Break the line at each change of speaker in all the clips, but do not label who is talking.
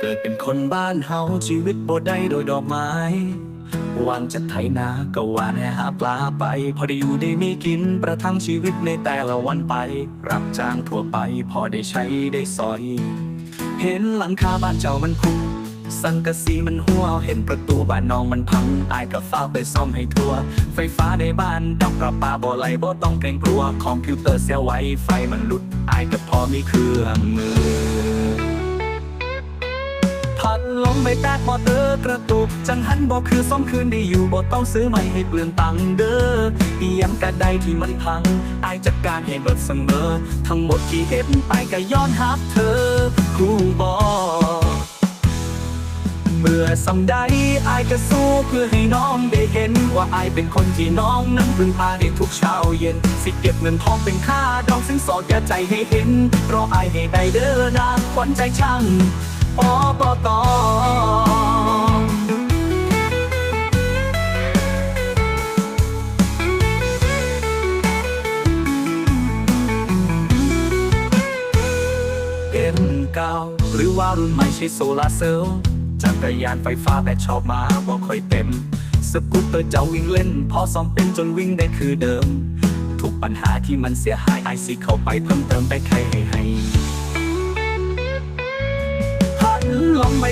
เกิดเป็นคนบ้านเฮาชีวิตบ่ได้โดยดอกไม้วางจะไถนาก็วานให้หาปลาไป พอได้อยู่ได้มีกินประทังชีวิตในแต่ละวันไป รับจ้างทั่วไป พอได้ใช้ได้สอย เห็นหลังคาบ้านเจ้ามันคุสังกะสีมันหัวเห็นประตูบ้านน้องมันพังอายก็ฟ้าไปซ่อมให้ทั่ว ไฟฟ้าในบ้านดับประปาบ่ไหลบ่ต้องเกรงกลัวคอมพิวเตอร์เสียไว้ไฟมันหลุดอายก็พอมีเครื่องมือ ลมไม่แตกมอเตอร์กระตุก จังหันบอกคือซ่อมคืนไดีอยู่บ่ต้องซื้อใหม่ให้เปลืองตังเด้อเอียงกระไดที่มันพังอายจัดการให้เบิดเสมอ ทั้งหมดที่เห็นไปก็ย้อนฮับเธอครูบอเมื่อสำใดอายก็สู้เพื่อให้น้องได้เห็น ว่าอายเป็นคนที่น้องนั้นพึ่งพาได้ทุกเช้าเย็น สิเก็บเงินทองเป็นค่าดอกซึ่งสอดแก่ใจให้เห็นรออายให้ได้เด้อนางขวัญใจช่าง อปอตเอ็นเก้าหรือว่ารุ่นใหม่ใช่โซลาเซลล์จักรยานไฟฟ้าแต่ชอบมาบ่ค่อยเต็ม สกูตเตอร์จ้าวิ่งเล่น พอซ้อมเป็นจนวิ่งได้คือเดิม ทุกปัญหาที่มันเสียหายไอซีเข้าไปเพิ่มเติมไปใครให้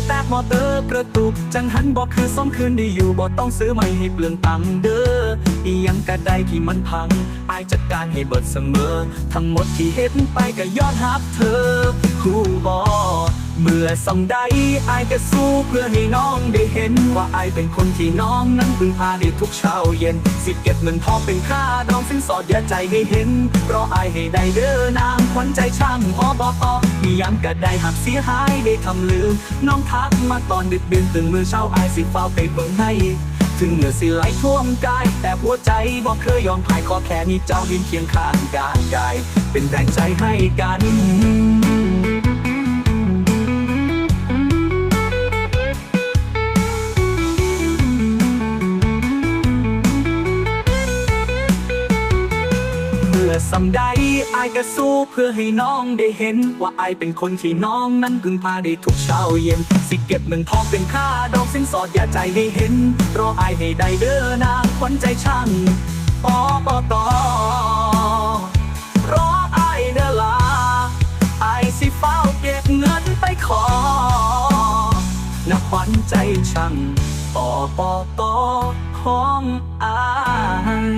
แตกมอเตอร์กระตุก จังหันบอกคือซ่อมคืนได้อยู่บอกต้องซื้อใหม่ให้เปลืองตังค์เด้ออียังกระไดที่มันพังอายจัดการให้เบิดเสมอ ทั้งหมดที่เห็นไปก็ย้อนฮับเธอคู่บอ เมื่อส่องใดอายก็สู้เพื่อให้น้องได้เห็น ว่าอายเป็นคนที่น้องนั้นพึ่งพาได้ทุกเช้าเย็น สิเก็บเงินทองเป็นค่าดองสินสอดอย่าใจให้เห็น เพราะอายให้ได้เด้อนางขวัญใจช่างอบอมียังก็ได้หักเสียหายได้ทำลืม น้องทักมาตอนดึกดื่นตื่นมือเช้าอายสิเฝ้าไปเบิ่งให้ถึงเหนือสิไหลท่วมกาย แต่หัวใจบอกเคยยอมพ่ายขอแค่มีเจ้ายืนเคียงข้างกายกายเป็นแรงใจให้กัน สำใดอายก็สู้เพื่อให้น้องได้เห็น ว่าอายเป็นคนที่น้องนั้นพึ่งพาได้ทุกเช้าเย็น สิเก็บเงินทองเป็นค่าดอกสินสอดอย่าใจให้เห็น รออายให้ได้เด้อนางขวัญใจช่างปอปอตอรออายเด้อลาอายสิเฝ้าเก็บเงินไปขอนักขวัญใจช่างปอปอตอของอาย